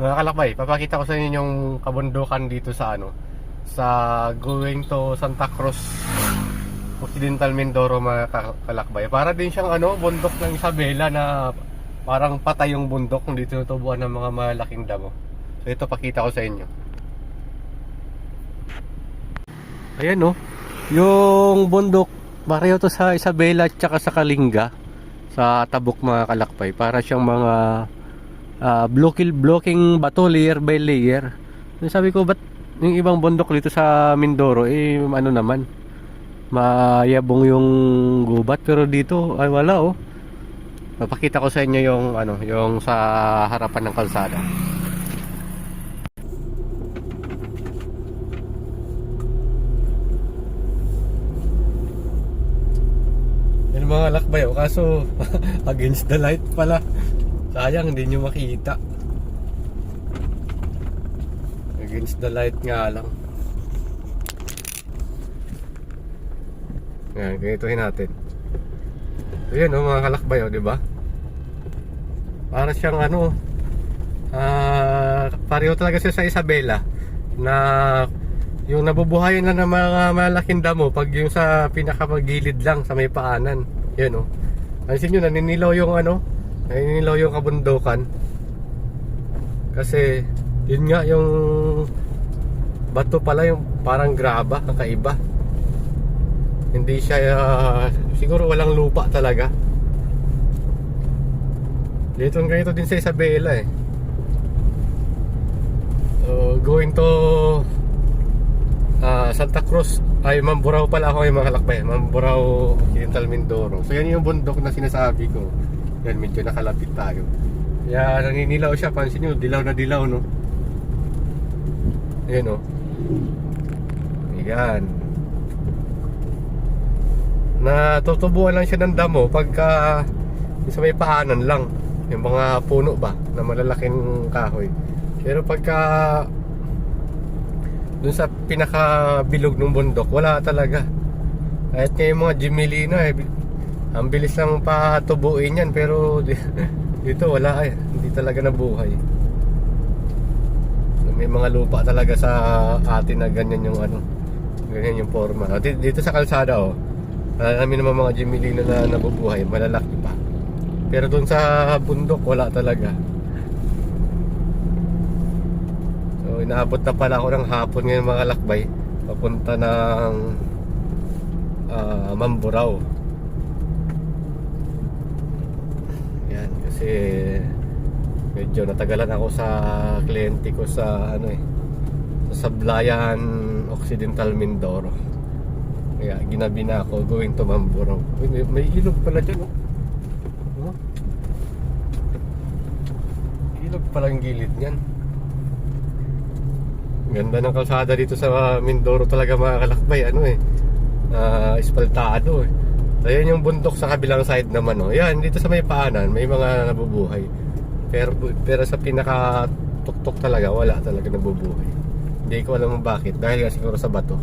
Mga kalakbay, papakita ko sa inyo yung kabundukan dito sa ano sa going to Santa Cruz Occidental Mindoro mga ka- kalakbay. Para din siyang ano, bundok ng Isabela na parang patay yung bundok kung dito natubuan ng mga malaking damo. So ito pakita ko sa inyo. Ayan oh, yung bundok pareho to sa Isabela at saka sa Kalinga sa Tabok mga kalakbay. Para siyang mga uh, blocking, blocking bato layer by layer. Sabi ko, ba't yung ibang bundok dito sa Mindoro, eh, ano naman, mayabong yung gubat. Pero dito, ay wala oh. Papakita ko sa inyo yung, ano, yung sa harapan ng kalsada. Yan mga lakbay, oh. kaso against the light pala. Sayang, hindi nyo makita. Against the light nga lang. Yan, ganitohin natin. So yan oh, mga kalakbay, oh, di ba? Para siyang ano, ah, pareho talaga siya sa Isabela na yung nabubuhayan na ng mga malaking damo pag yung sa pinakamagilid lang sa may paanan. Yan oh. Pansin nyo, naninilaw yung ano, naninilaw yung kabundukan. Kasi, yun nga yung bato pala yung parang graba, kakaiba. Hindi siya, ah, siguro walang lupa talaga. Dito ganito din sa Isabela eh. So, going to ah, Santa Cruz ay Mamburao pala ako yung mga kalakbay Mamburao Occidental Mindoro so yan yung bundok na sinasabi ko yan medyo nakalapit tayo. Kaya naninilaw siya pansin nyo dilaw na dilaw no? Ayan o ayan. Natutubuan lang siya ng damo pagka sa may paanan lang. Yung mga puno ba na malalaking kahoy. Pero pagka dun sa pinakabilog ng bundok, wala talaga. Kahit nga yung mga Jimelina, eh, ang bilis lang patubuin yan, pero di- dito wala eh, hindi talaga nabuhay. So, may mga lupa talaga sa atin na ganyan yung ano, ganyan yung forma. Ah, di- Dito sa kalsada oh, namin naman mga Jimelina na nabubuhay, malalaki pa. Pero dun sa bundok, wala talaga. So inaabot na pala ako ng hapon ngayon mga lakbay papunta ng ah, Mamburao. Yan kasi medyo natagalan ako sa kliyente ko sa ano eh sa Sablayan Occidental Mindoro. Kaya ginabi na ako going to Mamburao. Uy, may, may ilog pala dyan oh. Oh. Ilog pala ang gilid niyan. Ganda ng kalsada dito sa Mindoro talaga mga kalakbay. Ano eh. ah, espaltado eh. So yan yung bundok sa kabilang side naman. Oh. Yan, dito sa may paanan, may mga nabubuhay. Pero, pero sa pinaka tuktok talaga, wala talaga nabubuhay. Hindi ko alam kung bakit. Dahil nga siguro sa bato.